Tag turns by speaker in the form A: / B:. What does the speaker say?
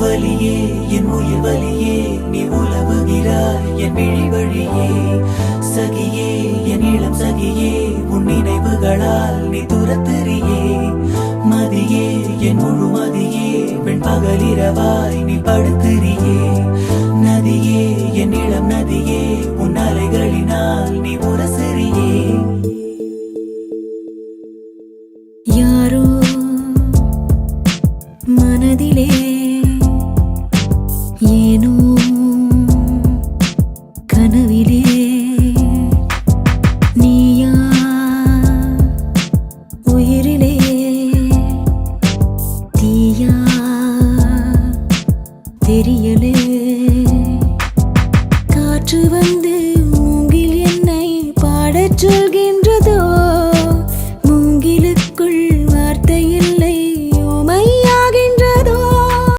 A: வழியே என் உயிர் வழியே நீ உலவுகிறாய் என் விழி வழியே. சகியே என் இளம் சகியே உன் நினைவுகளால் நீ துரத்தறியே. மதியே என் முழு மதியே பெண் பகலிரவாய் நீ படுத்திரியே நதியே என் இளம் நதியே உன் அலைகளினால் நீ உரசெறியே.
B: யாரோ மனதிலே ஏனோ? கனவிலே நீயா? உயிரிலே தீயா? தெரியலே. காற்று வந்து மூங்கில் என்னை பாடச் சொல்கின்றதோ? மூங்கிலுக்குள் வார்த்தை இல்லை.